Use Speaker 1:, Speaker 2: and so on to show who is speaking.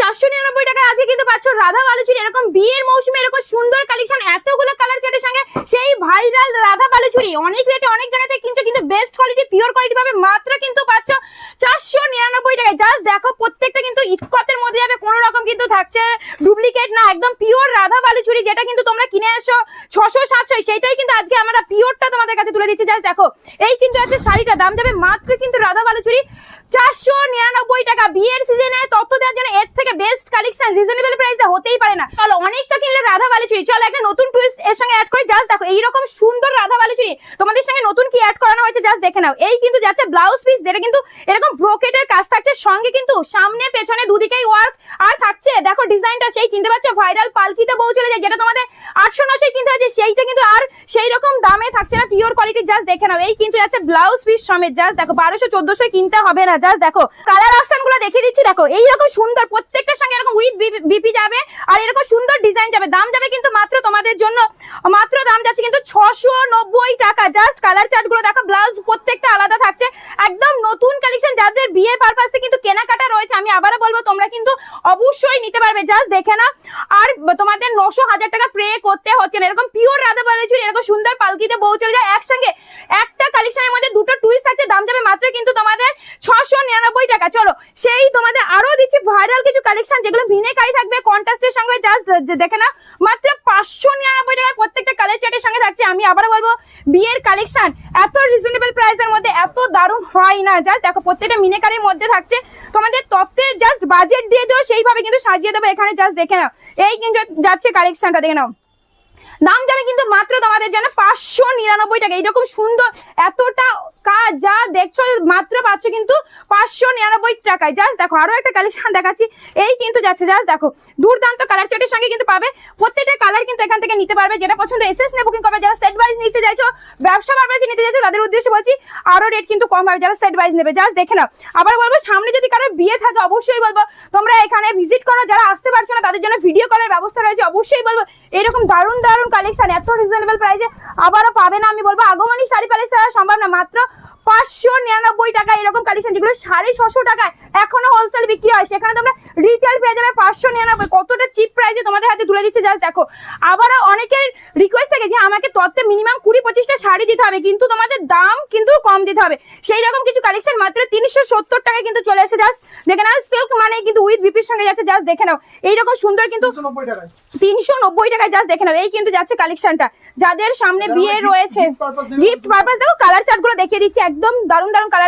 Speaker 1: চারশো নিরানব্বই টাকায় আজকে কিন্তু পাচ্ছ রাধা বালুচুরি। এরকম বিয়ের মৌসুমে এরকম সুন্দর কালেকশন এতগুলো কালার চার্টের সঙ্গে সেই ভাইরাল রাধা বালুচুরি। অনেক রেটে অনেক জায়গা থেকে কিনছো, কিন্তু বেস্ট কোয়ালিটি পিওর কোয়ালিটি পাবে মাত্র কিন্তু পাচ্ছ চারশো নিরানব্বই টাকায়। জাস্ট দেখো, প্রত্যেকটা কিন্তু ইস্কতের মধ্যে যাবে, কোনো রকম কিন্তু থাকছে ডুপ্লিকেট না। একদম পিওর রাধা বালুচুরি, যেটা কিন্তু তোমরা কিনে আসো ছশো, সাতশো, সেইটাই কিন্তু আজকে আমরা পিওরটা তোমাদের কাছে তুলে দিচ্ছি। জাস্ট দেখো, এই কিন্তু আছে শাড়িটা দাম যাবে মাত্র কিন্তু রাধা বালুচুরি। চারশো নিরানব্বই টাকা। বিয়ের সিজনে তথ্য দেওয়ার জন্য এর থেকে বেস্ট কালেকশন রিজনেবল প্রাইসে হতেই পারে না। চলো, অনেকটা কিনলে রাধা বালুচুরি চলো, একটা নতুন টুইস্ট এর সঙ্গে অ্যাড করে জাস্ট এইরকম সুন্দর রাধা বালুচুরি তোমাদের সঙ্গে নতুন কি অ্যাড করানো হয়েছে জাস্ট দেখে নাও। এই কিন্তু যাচ্ছে ব্লাউজ পিস যেটা কিন্তু এরকম ব্রোকেটের কাজ থাকছে। সঙ্গে কিন্তু সামনে পেছনে দুদিকেই ওয়ার্ক আর থাকছে। দেখো ডিজাইনটা সেই চিনতে পারছ ভাইরাল পালকিতে চলে যায়, যেটা তোমাদের আটশো নশো কিনতে হয়েছে সেইটা কিন্তু আর সেই রকম দামে থাকছে না পিওর কোয়ালিটি জাস্ট দেখে নাও। এই কিন্তু যাচ্ছে ব্লাউজ পিস সমেত জাস্ট দেখো, বারোশো চোদ্দশো কিনতে হবে না জাস্ট দেখো। কালার অপশনগুলো দেখিয়ে দিচ্ছি, দেখো। এইরকম সুন্দর, প্রত্যেকটার সঙ্গে এরকম উইথ বিপি যাবে, আর এরকম সুন্দর ডিজাইন যাবে। দাম যাবে কিন্তু মাত্র তোমাদের জন্য, মাত্র দাম যাচ্ছে কিন্তু ছশো নব্বই টাকা। জাস্ট কালার চার্টগুলো দেখো ব্লাউজ প্রত্যেকটা আলাদা থাকছে। একদম নতুন কালেকশন যাদের বিয়ের পারপাসে কিন্তু কেনাকাটা রয়েছে, আমি আবারও বলব, তোমরা কিন্তু অবশ্যই নিতে পারবে। জাস্ট দেখে না আর তোমাদের নশো হাজার টাকা প্রে করতে হচ্ছে এরকম পিওর রাধা বালাচুরি এরকম সুন্দর পালকিতে চলে যায়। একসঙ্গে একটা কালেকশনের মধ্যে দুটো টুইস্ট থাকছে দাম যাবে মাত্র কিন্তু তোমাদের ছশো নিরানব্বই টাকা। চলো, সেই তোমাদের আরও দিচ্ছি ভাইরাল কিছু কালেকশন যেগুলো ভিনেকারি থাকবে কন্ট্রাস্টের সঙ্গে জাস্ট দেখে না মাত্র পাঁচশো নিরানব্বই টাকা প্রত্যেকটা কালার চার্টের সঙ্গে থাকছে। আমি আবারও বলব, বিয়ের কালেকশন এত রিজনেবল প্রাইসের মধ্যে, এত দারুণ হয় না। জাস্ট দেখো, প্রত্যেকটা মিনেকারির মধ্যে থাকছে। তোমাদের তত্ত্বের জাস্ট বাজেট দিয়ে দেবো সেইভাবে কিন্তু সাজিয়ে দেবো। এখানে জাস্ট দেখে নাও। এই কিন্তু যাচ্ছে কালেকশনটা দেখে নাও। দাম যাবে কিন্তু মাত্র তোমাদের জন্য পাঁচশো নিরানব্বই টাকা। এইরকম সুন্দর এতটা কাজ যা দেখছ, মাত্র পাচ্ছ কিন্তু পাঁচশো নিরানব্বই টাকায়। জাস্ট দেখো, আরও একটা কালেকশন দেখাচ্ছি। এই কিন্তু যাচ্ছে, জাস্ট দেখো, দুর্দান্ত কালার চার্টের সঙ্গে কিন্তু পাবে। প্রত্যেকটা কালার কিন্তু এখান থেকে নিতে পারবে। যেটা পছন্দ এসএস নে বুকিং করবে। যারা সেট ওয়াইজ নিতে চাইছো, ব্যবসা পারপাস নিতে চাইছো, তাদের উদ্দেশ্যে বলছি আরও রেট কিন্তু কম হবে যারা সেট ওয়াইজ নেবে। জাস্ট দেখে নাও। আবার বলব, সামনে যদি কারও বিয়ে থাকে, অবশ্যই বলব, তোমরা এখানে ভিজিট করো, যারা আসতে পারছ না, তাদের জন্য ভিডিও কলের ব্যবস্থা রয়েছে, অবশ্যই বলব। এরকম দারুণ দারুণ কালেকশন এত রিজনেবল প্রাইসে আবারও পাবে না, আমি বলব, আগমনী শাড়ি সারা সম্ভব না, মাত্র পাঁচশো নিরানব্বই টাকা এরকম কালেকশন যেগুলো সাড়ে ছশো টাকায় এখনও হোলসেল বিক্রি হয়। সেখানে তোমরা রিটেল পেয়ে যাবে পাঁচশো নিরানব্বই। কতটা চিপ প্রাইসে তোমাদের হাতে তুলে দিচ্ছে জাস্ট দেখো। আবারও অনেকের রিকোয়েস্ট থাকে যে আমাকে তত্ত্বে মিনিমাম কুড়ি পঁচিশটা শাড়ি দিতে হবে কিন্তু তোমাদের দাম কিন্তু কম দিতে হবে। সেই রকম কিছু কালেকশন মাত্র তিনশো সত্তর টাকায় কিন্তু চলে এসে জাস্ট দেখে নাও সিল্ক মানে কিন্তু উইথ বিপির সঙ্গে যাচ্ছে জাস্ট দেখে নাও। এইরকম সুন্দর কিন্তু
Speaker 2: তিনশো নব্বই টাকায়।
Speaker 1: জাস্ট দেখে নাও এই কিন্তু যাচ্ছে কালেকশনটা যাদের সামনে বিয়ে রয়েছে গিফট পারপাস দেখো কালার চার্টগুলো দেখিয়ে দিচ্ছি একদম দারুণ দারুণ কালার